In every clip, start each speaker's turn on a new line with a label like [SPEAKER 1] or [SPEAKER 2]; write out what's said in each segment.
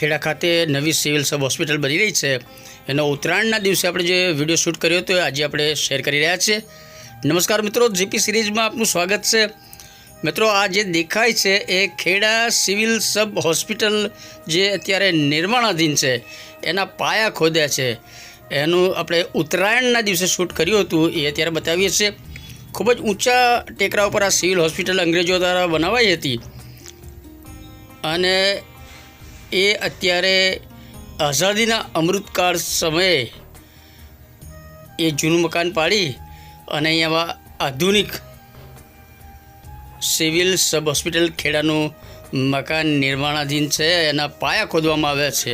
[SPEAKER 1] ખેડા ખાતે નવી civil sub hospital બની રહી છે. એનો ઉત્તરાયણના દિવસે આપણે જે વીડિયો શૂટ કર્યો હતો આજે આપણે શેર કરી રહ્યા છીએ. નમસ્કાર મિત્રો, જીપી સિરીઝમાં આપનું સ્વાગત છે. મિત્રો, આ જે દેખાય છે એ ખેડા સિવિલ સબ હોસ્પિટલ જે અત્યારે નિર્માણાધીન છે, એના પાયા ખોદ્યા છે. એનું આપણે ઉત્તરાયણના દિવસે શૂટ કર્યું હતું એ અત્યારે બતાવીએ છીએ. ખૂબ જ ઊંચા ટેકરા ઉપર આ સિવિલ હોસ્પિટલ અંગ્રેજો દ્વારા બનાવાઈ હતી. અને એ અત્યારે આઝાદીના અમૃતકાળ સમયે એ જૂનું મકાન પાડી અને અહીંયા આધુનિક સિવિલ સબ હોસ્પિટલ ખેડાનું મકાન નિર્માણાધીન છે, એના પાયા ખોદવામાં આવ્યા છે.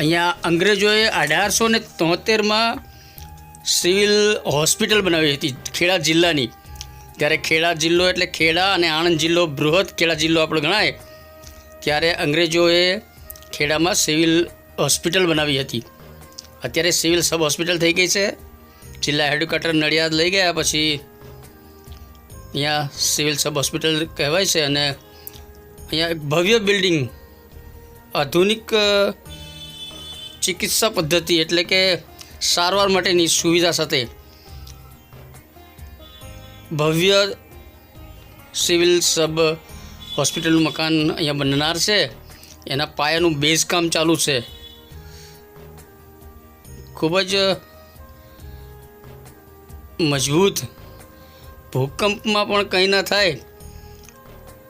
[SPEAKER 1] અહીંયા અંગ્રેજોએ અઢારસો ને તોતેરમાં સિવિલ હોસ્પિટલ બનાવી હતી, ખેડા જિલ્લાની. ત્યારે ખેડા જિલ્લો એટલે ખેડા અને આણંદ જિલ્લો બૃહદ ખેડા જિલ્લો આપણો ગણાય. ત્યારે અંગ્રેજોએ ખેડામાં સિવિલ હોસ્પિટલ બનાવી હતી. અત્યારે સિવિલ સબ હોસ્પિટલ થઈ ગઈ છે. જિલ્લા હેડક્વાર્ટર નડિયાદ લઈ ગયા પછી અહીંયા સિવિલ સબ હોસ્પિટલ કહેવાય છે અને અહીંયા એક ભવ્ય બિલ્ડિંગ, આધુનિક ચિકિત્સા પદ્ધતિ એટલે કે સારવાર માટેની સુવિધા સાથે ભવ્ય સિવિલ સબ હોસ્પિટલનું મકાન અહીંયા બનનાર છે. એના પાયાનું બેઝ કામ ચાલુ છે. ખૂબ જ મજબૂત ભૂકંપમાં પણ કંઈ ના થાય.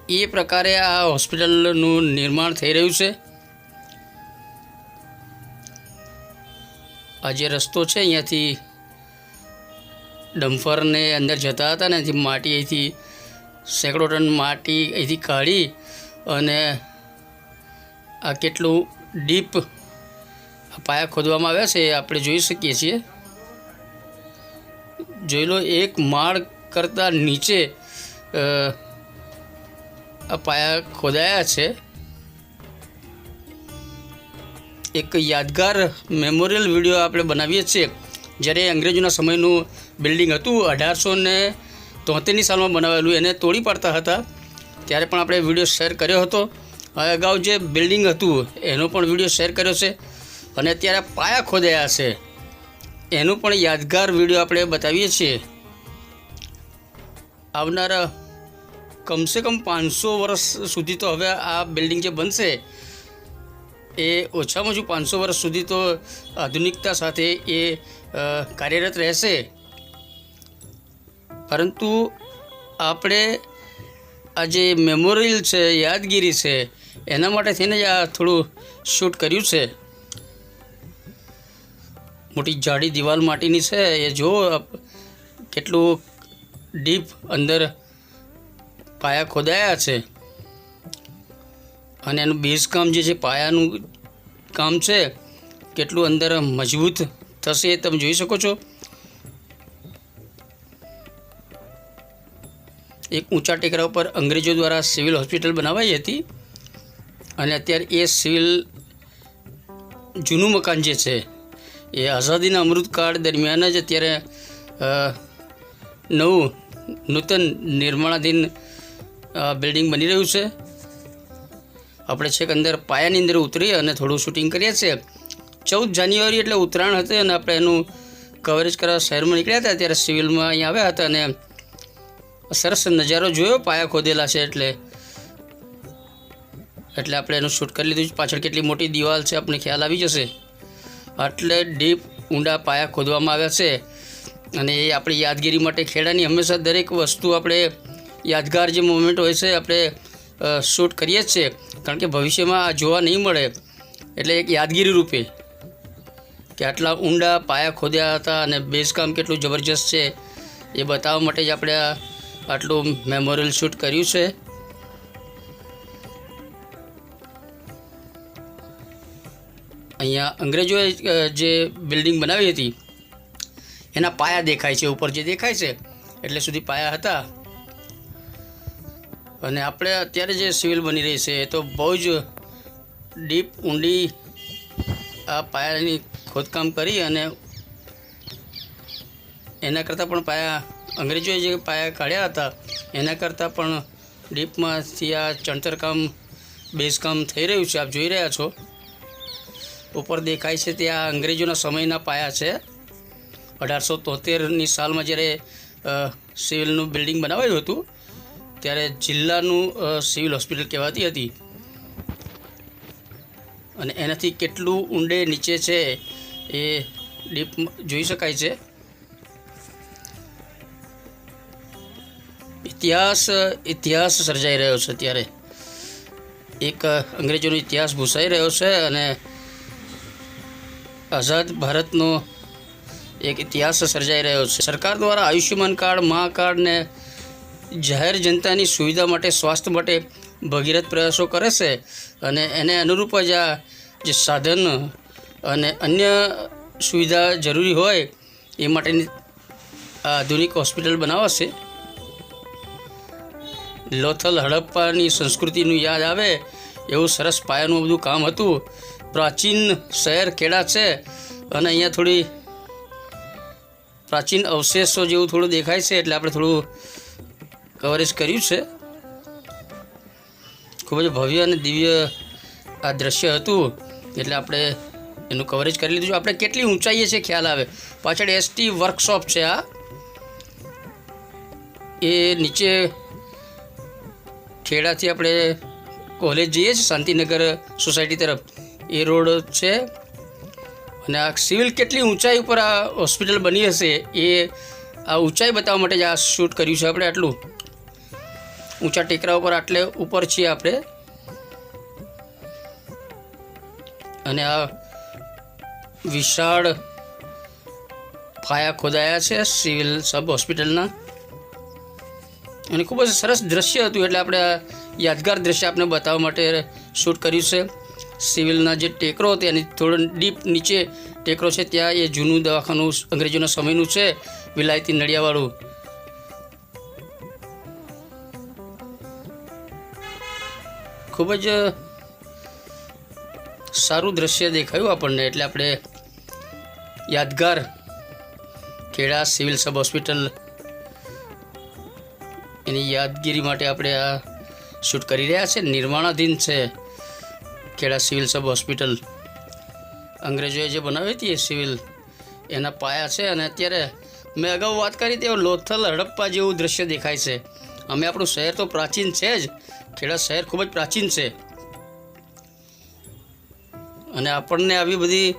[SPEAKER 1] એ પ્રકારે આ હોસ્પિટલનું નિર્માણ થઈ રહ્યું છે. આ જે રસ્તો છે, અહીંયાથી ડમ્ફરને અંદર જતા હતા ને અહીંથી માટી અહીંથી સેંકડો ટન માટી અહીંથી કાઢી અને આ કેટલું ડીપ પાયા ખોદવામાં આવ્યા છે એ આપણે જોઈ શકીએ છીએ. જોઈ લો, એક માળ કરતાં નીચે આ પાયા ખોદાયા છે. એક યાદગાર મેમોરિયલ વીડિયો આપણે બનાવીએ છીએ. જ્યારે અંગ્રેજોના સમયનું બિલ્ડિંગ હતું, અઢારસો ને તોતેરની સાલમાં બનાવેલું એને તોડી પાડતા હતા. ત્યારે પણ આપણે વીડિયો શેર કર્યો હતો. અગાઉ જે બિલ્ડિંગ હતું, એનો પણ વીડિયો શેર કર્યો છે. અને અત્યારે પાયા ખોદાયા છે. એનું પણ યાદગાર વીડિયો આપણે બતાવીએ છીએ. આવનારા કમસે કમ પાંચસો વર્ષ સુધી તો હવે આ બિલ્ડિંગ જે બનશે, એ ઓછામાં ઓછું પાંચસો વર્ષ સુધી તો આધુનિકતા સાથે એ કાર્યરત રહેશે. પરંતુ આપણે આ જે મેમોરિયલ છે, યાદગીરી છે, એના માટે થઈને જ આ થોડું શૂટ કર્યું છે. મોટી જાડી દિવાલ માટીની છે, એ જો કેટલું ડીપ અંદર પાયા ખોદાયા છે. અને એનું બેઝ કામ જે છે, પાયાનું કામ છે, કેટલું અંદર મજબૂત થશે એ તમે જોઈ શકો છો. એક ઊંચા ટેકરા ઉપર અંગ્રેજો દ્વારા સિવિલ હોસ્પિટલ બનાવાઈ હતી. અને અત્યારે એ સિવિલ જૂનું મકાન જે છે, એ આઝાદીના અમૃતકાળ દરમિયાન જ અત્યારે નવું નૂતન નિર્માણાધીન બિલ્ડિંગ બની રહ્યું છે. આપણે છેક અંદર પાયાની અંદર ઉતરી અને થોડું શૂટિંગ કરીએ છીએ. ચૌદ જાન્યુઆરી એટલે ઉત્તરાયણ હતી અને આપણે એનું કવરેજ કરવા શહેરમાં નીકળ્યા હતા. ત્યારે સિવિલમાં અહીંયા આવ્યા હતા અને સરસ નજારો જોયો, પાયા ખોદેલા છે એટલે. એટલે આપણે એનું શૂટ કરી લીધું છે. પાછળ કેટલી મોટી દિવાલ છે આપણને ખ્યાલ આવી જશે. આટલે ડીપ ઊંડા પાયા ખોદવામાં આવ્યા છે. અને એ આપણી યાદગીરી માટે ખેડાની હંમેશા દરેક વસ્તુ આપણે યાદગાર જે મોમેન્ટ હોય છે, આપણે શૂટ કરીએ જ છીએ. કારણ કે ભવિષ્યમાં આ જોવા નહીં મળે. એટલે એક યાદગીરી રૂપે કે આટલા ઊંડા પાયા ખોદ્યા હતા અને બેઝકામ કેટલું જબરજસ્ત છે, એ બતાવવા માટે જ આપણે આ આટલું મેમોરિયલ શૂટ કર્યું છે. અહીંયા અંગ્રેજોએ જે બિલ્ડિંગ બનાવી હતી, એના પાયા દેખાય છે, ઉપર જે દેખાય છે, એટલે સુધી પાયા હતા. અને આપણે અત્યારે જે સિવિલ બની રહી છે, એ તો બહુ જ ડીપ ઊંડી આ પાયાની ખોદકામ કરી અને એના કરતાં પણ પાયા અંગ્રેજોએ જે પાયા કાઢ્યા હતા, એના કરતાં પણ ડીપમાંથી આ ચણતરકામ કામ બેઝ થઈ રહ્યું છે. આપ જોઈ રહ્યા છો. ઉપર દેખાય છે ત્યાં અંગ્રેજોના સમયના પાયા છે. અઢારસો તોતેરની સાલમાં જ્યારે સિવિલનું બિલ્ડિંગ બનાવાયું હતું, ત્યારે જિલ્લાનું સિવિલ હોસ્પિટલ કહેવાતી હતી. અને એનાથી કેટલું ઊંડે નીચે છે એ ડીપ જોઈ શકાય છે. ઇતિહાસ ઇતિહાસ સર્જાઈ રહ્યો છે ત્યારે. એક અંગ્રેજોનો ઇતિહાસ ભૂસાઈ રહ્યો છે અને આઝાદ ભારતનો એક ઇતિહાસ સર્જાઈ રહ્યો છે. સરકાર દ્વારા આયુષ્યમાન કાર્ડ, મા કાર્ડને જાહેર જનતાની સુવિધા માટે, સ્વાસ્થ્ય માટે ભગીરથ પ્રયાસો કરે છે અને એને અનુરૂપ જ આ જે સાધન અને અન્ય સુવિધા જરૂરી હોય એ માટેની આધુનિક હોસ્પિટલ બનાવાશે. લોથલ હડપ્પાની સંસ્કૃતિનું યાદ આવે એવું સરસ પાયાનું બધું કામ હતું. પ્રાચીન શહેર ખેડા છે અને અહીંયા થોડી પ્રાચીન અવશેષો જેવું થોડું દેખાય છે એટલે આપણે થોડું કવરેજ કર્યું છે. ખૂબ જ ભવ્ય અને દિવ્ય આ દ્રશ્ય હતું. એટલે આપણે એનું કવરેજ કરી લીધું છે. આપણે કેટલી ઊંચાઈએ છે ખ્યાલ આવે. પાછળ એસટી વર્કશોપ છે આ. એ નીચે ખેડાથી આપણે કોલેજ જઈએ છીએ, શાંતિનગર સોસાયટી તરફ. એ રોડ છે. અને આ સિવિલ કેટલી ઊંચાઈ ઉપર આ હોસ્પિટલ બની હશે એ આ ઊંચાઈ બતાવવા માટે જ આ શૂટ કર્યું છે આપણે આટલું. ઊંચા ટેકરા ઉપર આટલે ઉપર છીએ આપણે. અને આ વિશાળ પાયા ખોદાયા છે સિવિલ સબ હોસ્પિટલના અને ખૂબ જ સરસ દ્રશ્ય હતું એટલે આપણે યાદગાર દ્રશ્ય આપણે બતાવવા માટે શૂટ કર્યું છે. સિવિલના જે ટેકરો હતો એની થોડો ડીપ નીચે ટેકરો છે, ત્યાં એ જૂનું દવાખાનું અંગ્રેજોના સમયનું છે, વિલાયતી નળિયાવાળું ખૂબ જ સારું દ્રશ્ય દેખાયું આપણને એટલે આપણે યાદગાર ખેડા સિવિલ સબ હોસ્પિટલ એની યાદગીરી માટે આપણે આ શૂટ કરી રહ્યા છે. નિર્માણાધીન છે ખેડા સિવિલ સબ હોસ્પિટલ. અંગ્રેજોએ જે બનાવી હતી એ સિવિલ એના પાયા છે અને અત્યારે મેં અગાઉ વાત કરી તે લોથલ હડપ્પા જેવું દ્રશ્ય દેખાય છે. અમે આપણું શહેર તો પ્રાચીન છે જ. ખેડા શહેર ખૂબ જ પ્રાચીન છે. અને આપણને આવી બધી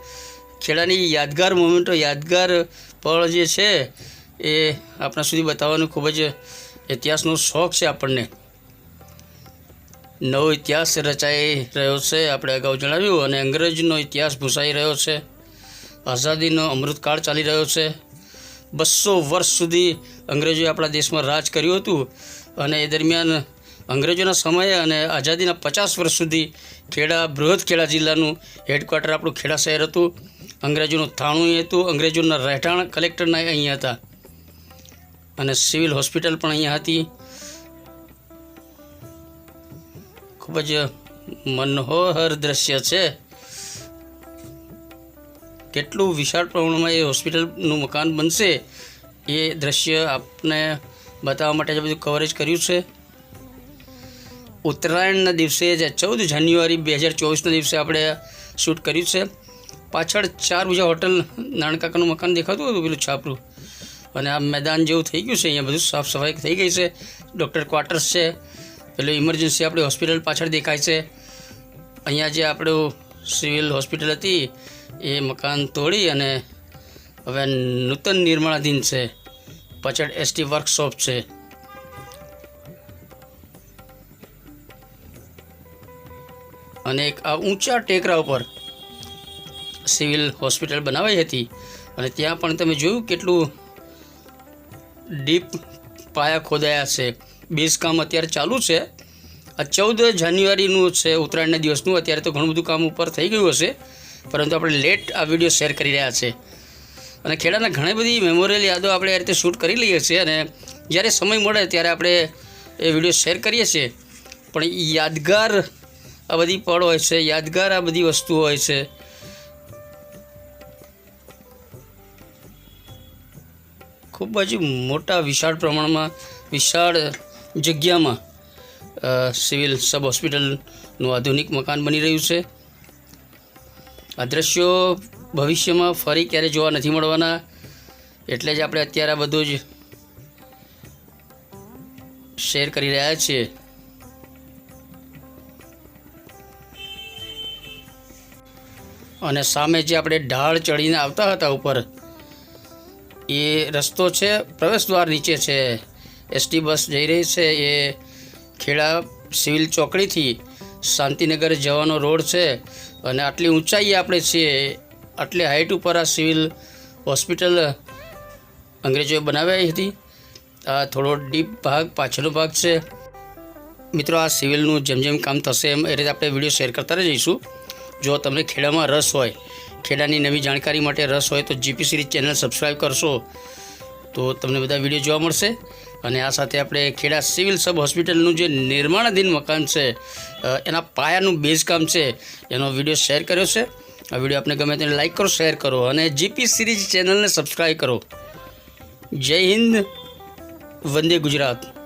[SPEAKER 1] ખેડાની યાદગાર મોમેન્ટો, યાદગાર પળ જે છે એ આપણા સુધી બતાવવાનું ખૂબ જ ઇતિહાસનો શોખ છે આપણને. નવો ઇતિહાસ રચાઈ રહ્યો છે, આપણે અગાઉ જણાવ્યું, અને અંગ્રેજનો ઇતિહાસ ભૂસાઈ રહ્યો છે. આઝાદીનો અમૃતકાળ ચાલી રહ્યો છે. બસો વર્ષ સુધી અંગ્રેજોએ આપણા દેશમાં રાજ કર્યું હતું, અને એ દરમિયાન અંગ્રેજોના સમયે અને આઝાદીના પચાસ વર્ષ સુધી ખેડા, બૃહદ ખેડા જિલ્લાનું હેડક્વાર્ટર આપણું ખેડા શહેર હતું. અંગ્રેજોનું થાણું હતું, અંગ્રેજોના રહેઠાણ કલેક્ટરના અહીંયા હતા. અને સિવિલ હોસ્પિટલ પણ અહીંયા હતી. ખૂબ જ મનોહર દ્રશ્ય છે. કેટલું વિશાળ પ્રમાણમાં એ હોસ્પિટલનું મકાન બનશે એ દ્રશ્ય આપને બતાવવા માટે જે બધું કવરેજ કર્યું છે. ઉત્તરાયણના દિવસે જે ચૌદ જાન્યુઆરી બે હજાર ચોવીસના દિવસે આપણે શૂટ કર્યું છે. પાછળ ચાર બીજા હોટલ નાનકાકાનું મકાન દેખાતું હતું, પેલું છાપરું. અને આ મેદાન જેવું થઈ ગયું છે, અહીંયા બધું સાફ સફાઈ થઈ ગઈ છે. ડૉક્ટર ક્વાર્ટર્સ છે, પેલું ઇમરજન્સી આપણી હોસ્પિટલ પાછળ દેખાય છે. અહીંયા જે આપણું સિવિલ હોસ્પિટલ હતી, એ મકાન તોડી અને હવે નૂતન નિર્માણાધીન છે. પાછળ એસટી વર્કશોપ છે. અને એક આ ઊંચા ટેકરા ઉપર સિવિલ હોસ્પિટલ બનાવાઈ હતી. અને ત્યાં પણ તમે જોયું કેટલું ડીપ પાયા ખોદાયા છે. બેઝ કામ અત્યારે ચાલુ છે. આ ચૌદ જાન્યુઆરીનું છે ઉત્તરાયણના દિવસનું. અત્યારે તો ઘણું બધું કામ ઉપર થઈ ગયું હશે. પરંતુ આપણે લેટ આ વીડિયો શેર કરી રહ્યા છે. અને ખેડાના ઘણી બધી મેમોરિયલ યાદો આપણે આ રીતે શૂટ કરી લઈએ છીએ અને જ્યારે સમય મળે ત્યારે આપણે એ વીડિયો શેર કરીએ છીએ. પણ યાદગાર આ બધી પળ હોય છે, યાદગાર આ બધી વસ્તુઓ હોય છે. ખૂબ જ મોટા વિશાળ પ્રમાણમાં વિશાળ જગ્યામાં સિવિલ સબ હોસ્પિટલનું આધુનિક મકાન બની રહ્યું છે. આ દ્રશ્યો ભવિષ્યમાં ફરી ક્યારે જોવા નથી મળવાના, એટલે જ આપણે અત્યારે આ બધું જ શેર કરી રહ્યા છીએ. અને સામે જે આપણે ઢાળ ચડીને આવતા હતા ઉપર એ રસ્તો છે, પ્રવેશ દ્વાર નીચે છે. એસટી બસ જઈ રહી છે, એ ખેડા સિવિલ ચોકડીથી શાંતિનગર જવાનો રોડ છે અને આટલી ઊંચાઈએ આપણે છીએ. આટલી હાઇટ ઉપર આ સિવિલ હોસ્પિટલ અંગ્રેજોએ બનાવી હતી. આ થોડો ડીપ ભાગ, પાછળનો ભાગ છે. મિત્રો, આ સિવિલનું જેમ જેમ કામ થશે એમ એ રીતે આપણે વીડિયો શેર કરતા રહીશું. જો તમને ખેડામાં રસ હોય ખેડાની નવી જાણકારી માટે રસ હોય તો જીપી સિરીઝ ચેનલ સબસ્ક્રાઈબ કરશો. તો તમને બધા વીડિયો જોવા મળશે. અને આ સાથે આપણે ખેડા સિવિલ સબ હોસ્પિટલનું જે નિર્માણાધીન મકાન છે એના પાયાનું બેઝ કામ છે, એનો વીડિયો શેર કર્યો છે. આ વીડિયો આપને ગમે તેને લાઈક કરો, શેર કરો અને જીપી સિરીઝ ચેનલને સબસ્ક્રાઈબ કરો. જય હિન્દ, વંદે ગુજરાત.